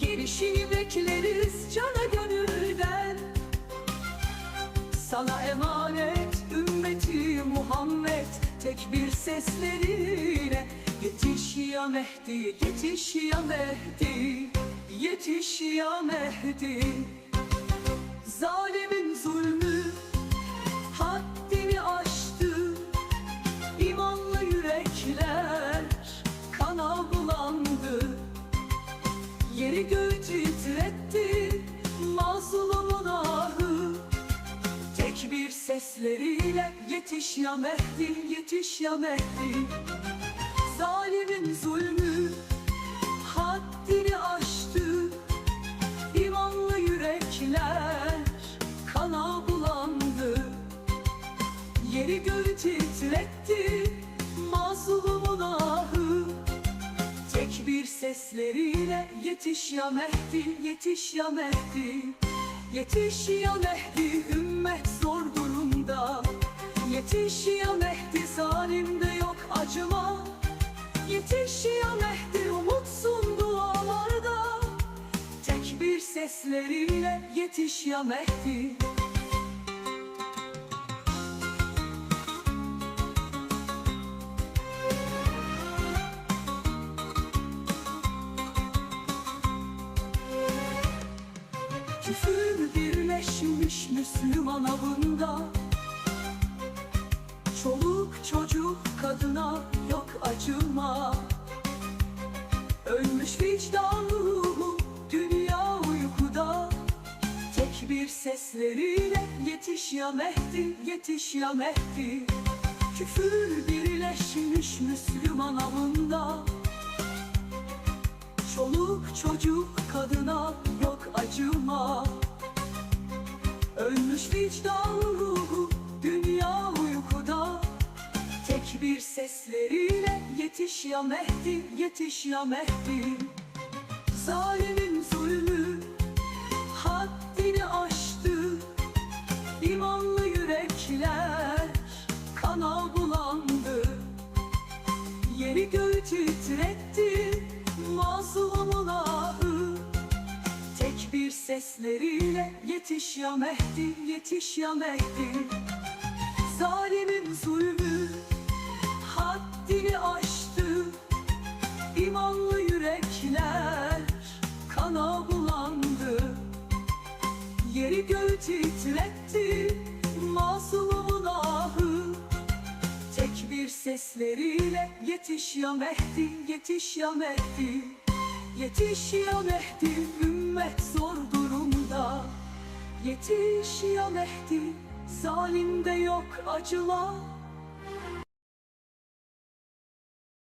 Gelişini bekleriz cana gönülden. Sana emanet ümmeti Muhammed Tek bir sesleriyle Yetiş ya Mehdi, yetiş ya Mehdi Yetiş ya Mehdi Yeri göğü titretti mazlumun ahı. Tek bir sesleriyle yetiş ya Mehdi, yetiş ya Mehdi. Zalimin zulmü haddini aştı. İmanlı yürekler kana bulandı. Yeri göğü titretti sesleriyle yetiş ya Mehdi, yetiş ya Mehdi. Yetiş ya Mehdi, ümmet zor durumda. Yetiş ya Mehdi, zalimde yok acıma. Yetiş ya Mehdi, umutsun dualarda. Tek bir sesleriyle yetiş ya Mehdi Küfür birleşmiş Müslüman avında. Çoluk çocuk kadına yok acıma. Ölmüş vicdan ruhu dünya uykuda. Tek bir sesleriyle yetiş ya Mehdi yetiş ya Mehdi. Küfür birleşmiş Müslüman avında. Çoluk çocuk kadına acıma. Ölmüş vicdan ruhu dünya uykuda. Tek bir sesleriyle yetiş ya Mehdi yetiş ya Mehdi. Zalimin zulmü haddini aştı. İmanlı yürekler kana bulandı. Yeri göğü titretti bir sesleriyle yetiş ya Mehdi, yetiş ya Mehdi. Zalimin zulmü haddini aştı. İmanlı yürekler kana bulandı. Yeri göğü titretti mazlumun ahı. Tek bir sesleriyle yetiş ya Mehdi, yetiş ya Mehdi. Yetiş ya Mehdi, ümmet zor durumda Yetiş ya Mehdi, zalimde yok acılar